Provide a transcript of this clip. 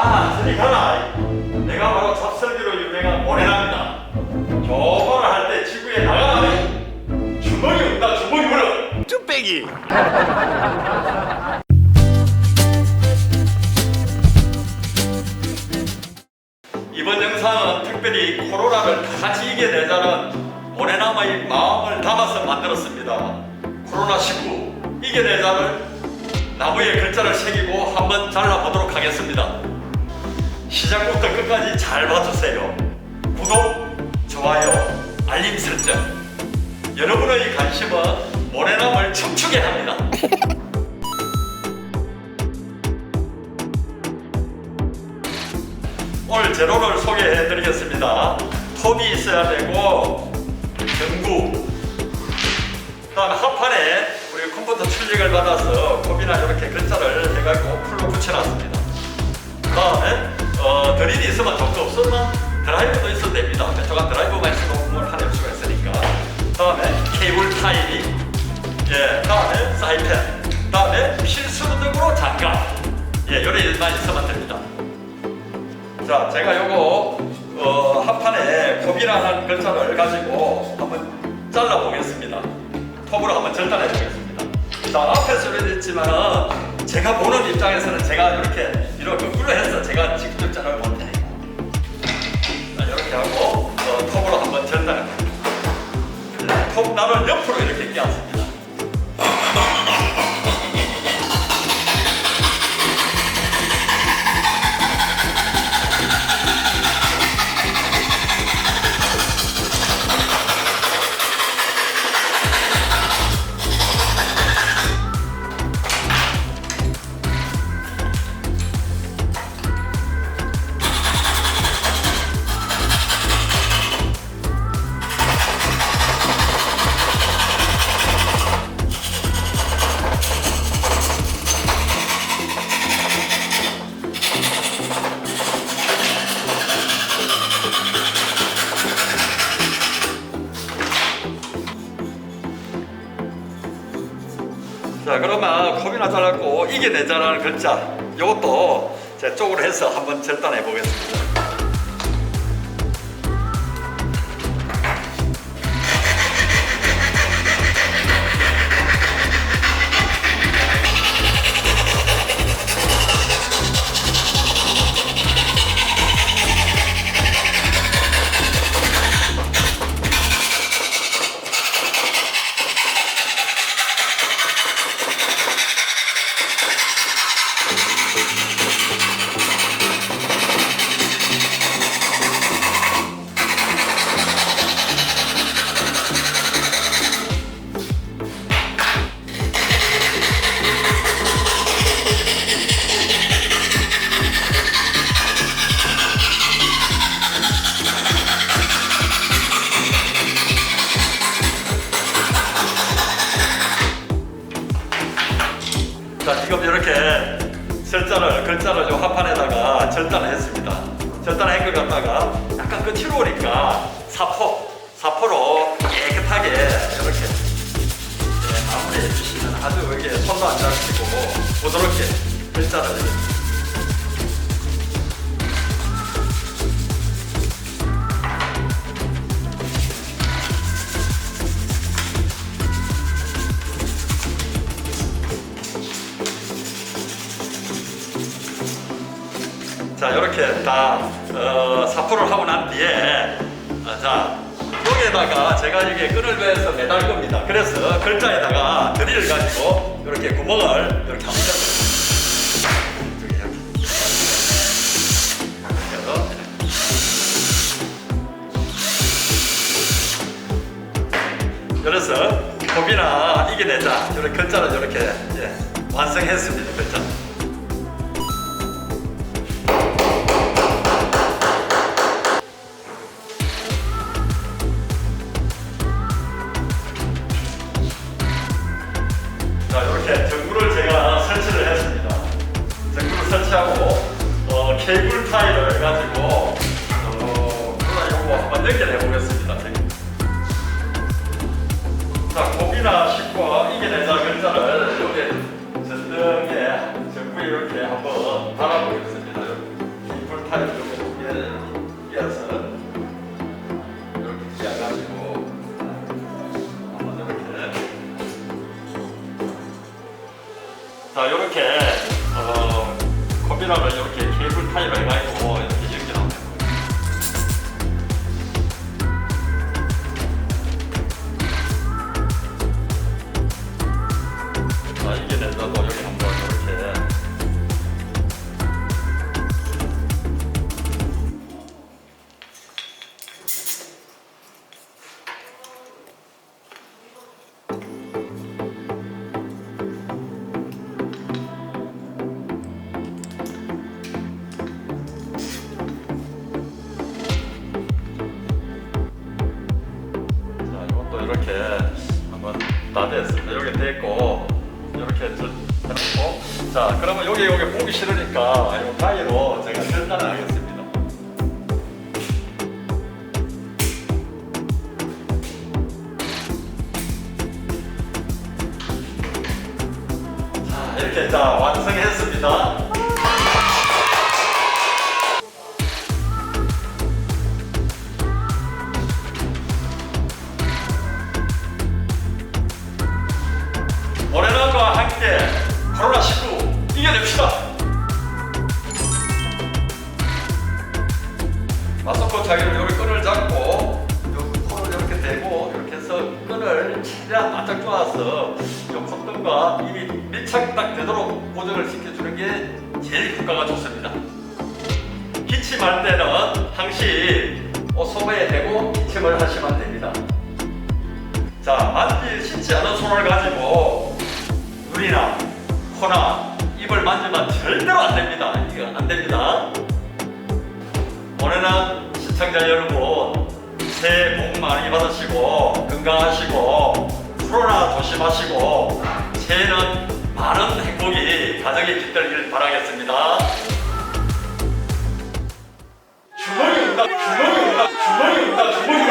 천천히 가라. 내가 바로 잡설기로 유명한 모래납니다. 저거를 할때 지구에 나가라. 주먹이 온다, 주먹이 물어. 뚝배기 이번 영상은 특별히 코로나를 다 지게 되자는 모래나무의 마음을 담아서 만들었습니다. 코로나19 이겨내자를 나무에 글자를 새기고 한번 잘라보도록 하겠습니다. 시작부터 끝까지 잘 봐주세요. 구독, 좋아요, 알림 설정. 여러분의 관심은 모래나무를 춤추게 합니다. 오늘 재료를 소개해 드리겠습니다. 톱이 있어야 되고 전구 그 다음 합판에 우리 컴퓨터 출력을 받아서 톱이나 이렇게 글자 드라이버도 있어도 됩니다. 조각 드라이버만 있어도 공을 하낼 수가 있으니까. 그다음에 케이블 타입이 예, 그다음에 사이펜, 그다음에 필수적으로 장갑. 예, 요래 일만 있으면 됩니다. 자, 제가 요거 어, 합판에 톱이라는 글자를 가지고 한번 잘라 보겠습니다. 톱으로 한번 절단해 보겠습니다. 자, 앞에 쓰여졌지만은 제가 보는 입장에서는 제가 이렇게 이렇게 거꾸로 해서 제가 직접 못 하고 어, 톱으로 한번. 톱 나를 옆으로 이렇게 끼웠습 자 그러면 컵이나 잘랐고 이겨내자라는 글자 이것도 제 쪽으로 해서 한번 절단해 보겠습니다. 걸 갖다가 약간 그 뒤로 오니까 사포 사포로 깨끗하게 이렇게 예, 마무리해 주시면 아주 이게 손도 안 잡히고 부드럽게 글자를 자 이렇게 다 어, 사포를 하고 난 뒤에 아, 자 여기에다가 제가 이게 끈을 베어서 매달 겁니다. 그래서 글자에다가 드릴을 가지고 이렇게 구멍을 이렇게 이렇게. 그래서 그래서 법이나 이겨내자 이렇게 글자를 이렇게 예, 완성했습니다. 글자. 자 하고 어, 케이블 타이를 가지고 어, 이거 뭐 한번 연결해 보겠습니다. 자, 고기나 식고 이겨내자 근자를 여기 전등에 전부 이렇게 한번 달아보겠습니다. 케이블 타이를 좀 위해서 이렇게 끼워가지고 한번 이렇게 자, 이렇게 해가지고 이렇게 연결하면 됐습니다. 여기 됐고, 이렇게 들- 해놓고. 자, 그러면 여기, 여기 보기 싫으니까, 이 가위로 제가 절단을 하겠습니다. 자, 이렇게 자, 완성했습니다. 끈을 최대한 바짝 조아서 요 콧등과 입이 밀착 딱 되도록 고정을 시켜주는 게 제일 효과가 좋습니다. 기침할 때는 항시 옷소매에 대고 기침을 하시면 됩니다. 자, 만질 씻지 않은 손을 가지고 눈이나 코나 입을 만지면 절대로 안 됩니다. 이거 안 됩니다. 올해는 시청자 여러분 새해 복 많이 받으시고 건강하시고 코로나 조심하시고 새해는 많은 행복이 가정에 깃들길 바라겠습니다. 주머니 온다, 주머니 온다, 주머니 온다, 주머니 온다.